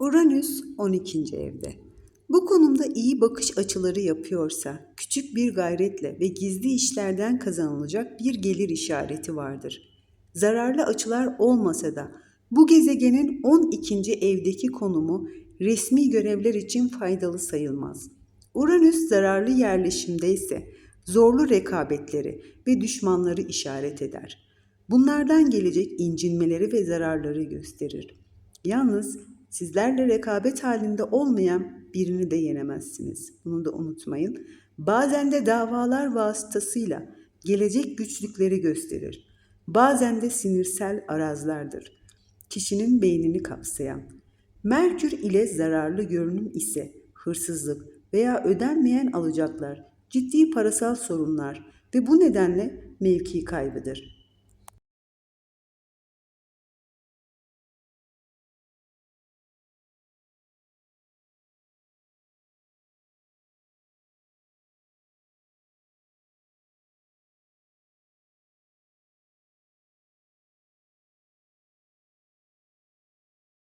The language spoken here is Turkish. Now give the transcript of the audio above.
Uranüs 12. evde. Bu konumda iyi bakış açıları yapıyorsa, küçük bir gayretle ve gizli işlerden kazanılacak bir gelir işareti vardır. Zararlı açılar olmasa da bu gezegenin 12. evdeki konumu resmi görevler için faydalı sayılmaz. Uranüs zararlı yerleşimde ise zorlu rekabetleri ve düşmanları işaret eder. Bunlardan gelecek incinmeleri ve zararları gösterir. Yalnız sizlerle rekabet halinde olmayan birini de yenemezsiniz. Bunu da unutmayın. Bazen de davalar vasıtasıyla gelecek güçlükleri gösterir. Bazen de sinirsel arazlardır. Kişinin beynini kapsayan. Merkür ile zararlı görünüm ise hırsızlık veya ödenmeyen alacaklar, ciddi parasal sorunlar ve bu nedenle mevki kaybıdır.